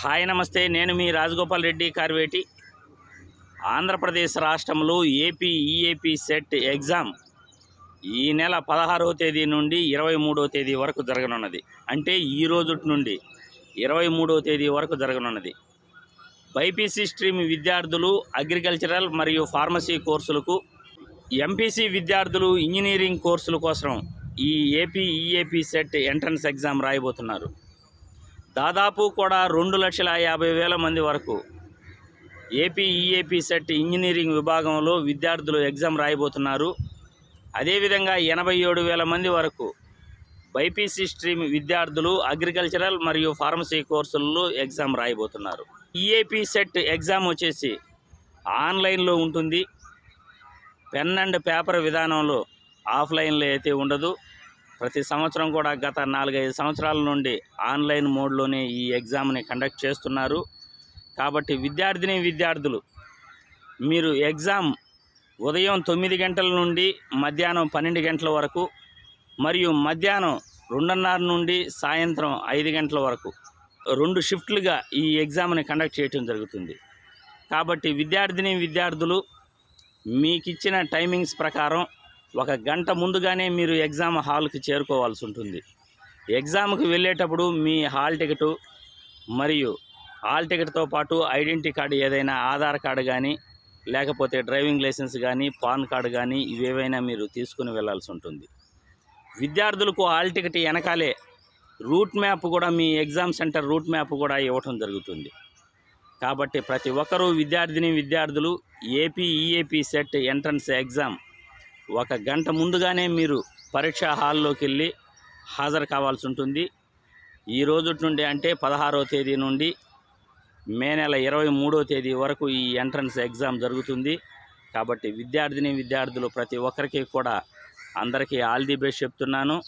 Hi నమస్తే నేను మీ రాజగోపాల్ రెడ్డి కార్వేటి. ఆంధ్రప్రదేశ్ రాష్ట్రంలో ఏపీ ఈఏపీ సెట్ ఎగ్జామ్ ఈ నెల పదహారవ తేదీ నుండి ఇరవై మూడవ తేదీ వరకు జరగనున్నది. అంటే ఈ రోజు నుండి ఇరవై మూడవ తేదీ వరకు జరగనున్నది. బైపీసీ స్ట్రీమ్ విద్యార్థులు అగ్రికల్చరల్ మరియు ఫార్మసీ కోర్సులకు ఎంపీసీ విద్యార్థులు ఇంజనీరింగ్ కోర్సుల కోసం ఈ AP EAP CET entrance exam రాయబోతున్నారు. దాదాపు కూడా రెండు లక్షల యాభై వేల మంది వరకు ఏపీ ఈఏపీ సెట్ ఇంజనీరింగ్ విభాగంలో విద్యార్థులు ఎగ్జామ్ రాయబోతున్నారు. అదేవిధంగా ఎనభై ఏడు వేల మంది వరకు బైపీసీ స్ట్రీమ్ విద్యార్థులు అగ్రికల్చరల్ మరియు ఫార్మసీ కోర్సుల్లో ఎగ్జామ్ రాయబోతున్నారు. ఈఏపీ సెట్ ఎగ్జామ్ వచ్చేసి ఆన్లైన్లో ఉంటుంది. పెన్ అండ్ పేపర్ విధానంలో ఆఫ్లైన్లో అయితే ఉండదు. ప్రతి సంవత్సరం కూడా గత నాలుగైదు సంవత్సరాల నుండి ఆన్లైన్ మోడ్లోనే ఈ ఎగ్జామ్ని కండక్ట్ చేస్తున్నారు. కాబట్టి విద్యార్థిని విద్యార్థులు మీరు ఎగ్జామ్ ఉదయం తొమ్మిది గంటల నుండి మధ్యాహ్నం పన్నెండు గంటల వరకు మరియు మధ్యాహ్నం రెండున్నర నుండి సాయంత్రం ఐదు గంటల వరకు రెండు షిఫ్ట్లుగా ఈ ఎగ్జామ్ని కండక్ట్ చేయటం జరుగుతుంది. కాబట్టి విద్యార్థిని విద్యార్థులు మీకు ఇచ్చిన టైమింగ్స్ ప్రకారం ఒక గంట ముందుగానే మీరు ఎగ్జామ్ హాల్కి చేరుకోవాల్సి ఉంటుంది. ఎగ్జామ్కి వెళ్ళేటప్పుడు మీ హాల్ టికెట్ మరియు హాల్ టికెట్తో పాటు ఐడెంటిటీ కార్డు ఏదైనా ఆధార్ కార్డు కానీ లేకపోతే డ్రైవింగ్ లైసెన్స్ కానీ పాన్ కార్డు కానీ ఇవేవైనా మీరు తీసుకుని వెళ్ళాల్సి ఉంటుంది. విద్యార్థులకు హాల్ టికెట్ వెనకాలే రూట్ మ్యాప్ కూడా మీ ఎగ్జామ్ సెంటర్ రూట్ మ్యాప్ కూడా ఇవ్వటం జరుగుతుంది. కాబట్టి ప్రతి ఒక్కరూ విద్యార్థిని విద్యార్థులు AP EAP CET entrance exam ఒక గంట ముందుగానే మీరు పరీక్షా హాల్లోకి వెళ్ళి హాజరు కావాల్సి ఉంటుంది. ఈ రోజు నుండి అంటే పదహారవ తేదీ నుండి మే నెల ఇరవై మూడో తేదీ వరకు ఈ ఎంట్రన్స్ ఎగ్జామ్ జరుగుతుంది. కాబట్టి విద్యార్థిని విద్యార్థులు ప్రతి ఒక్కరికి కూడా అందరికీ ఆల్ ది బెస్ట్ చెప్తున్నాను.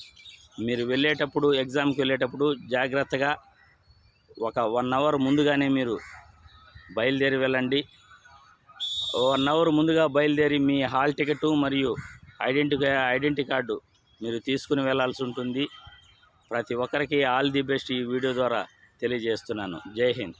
మీరు వెళ్ళేటప్పుడు ఎగ్జామ్కి వెళ్ళేటప్పుడు జాగ్రత్తగా ఒక వన్ అవర్ ముందుగానే మీరు బయలుదేరి వెళ్ళండి. వన్ అవర్ ముందుగా బయలుదేరి మీ హాల్ టికెట్ మరియు ఐడెంటి కార్డు మీరు తీసుకుని వెళ్ళాల్సి ఉంటుంది. ప్రతి ఒక్కరికి ఆల్ ది బెస్ట్ ఈ వీడియో ద్వారా తెలియజేస్తున్నాను. జై హింద్.